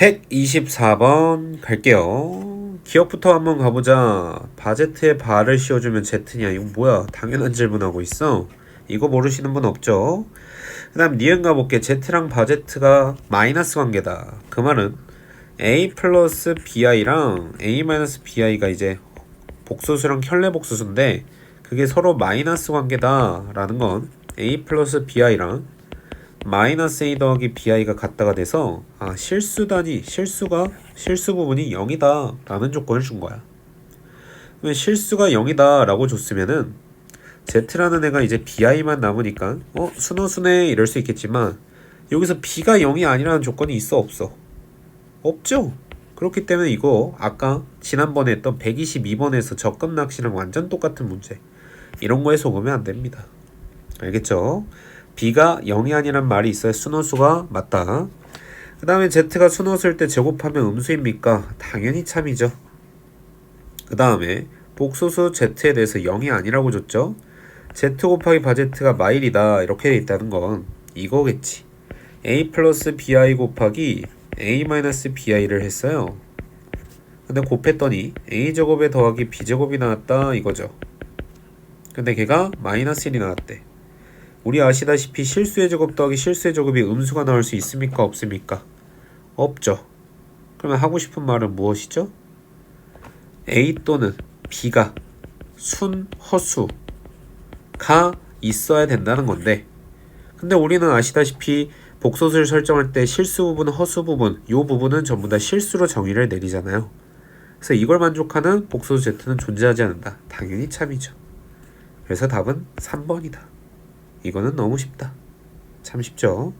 124번 갈게요. 기억부터 한번 가보자. 바제트에 바를 씌워주면 Z냐? 이거 뭐야? 당연한 질문하고 있어. 이거 모르시는 분 없죠? 그 다음 니은 가볼게. Z랑 바제트가 마이너스 관계다. 그 말은 A 플러스 BI랑 A 마이너스 BI가 이제 복소수랑 켤레 복소수인데 그게 서로 마이너스 관계다 라는 건 A 플러스 BI랑 마이너스 A 더하기 BI가 같다가 돼서 아 실수 단위 실수가 실수 부분이 0이다 라는 조건을 준 거야. 그러면 실수가 0이다 라고 줬으면은 Z라는 애가 이제 BI만 남으니까 어 순호순해 이럴 수 있겠지만 여기서 B가 0이 아니라는 조건이 있어 없어? 없죠. 그렇기 때문에 이거 아까 지난번에 했던 122번에서 적금 낚시랑 완전 똑같은 문제. 이런 거에 속으면 안 됩니다. 알겠죠? B가 0이 아니란 말이 있어야 순호수가 맞다. 그 다음에 Z가 순호수일 때 제곱하면 음수입니까? 당연히 참이죠. 그 다음에 복소수 Z에 대해서 0이 아니라고 줬죠? Z 곱하기 바제트가 마일이다 이렇게 돼 있다는 건 이거겠지. A 플러스 BI 곱하기 A 마이너스 BI를 했어요. 근데 곱했더니 A 제곱에 더하기 B 제곱이 나왔다 이거죠. 근데 걔가 마이너스 1이 나왔대. 우리 아시다시피 실수의 제곱 더하기 실수의 제곱이 음수가 나올 수 있습니까? 없습니까? 없죠. 그러면 하고 싶은 말은 무엇이죠? A 또는 B가 순, 허수가 있어야 된다는 건데 근데 우리는 아시다시피 복소수를 설정할 때 실수 부분, 허수 부분 이 부분은 전부 다 실수로 정의를 내리잖아요. 그래서 이걸 만족하는 복소수 Z는 존재하지 않는다. 당연히 참이죠. 그래서 답은 3번이다. 이거는 너무 쉽다. 참 쉽죠?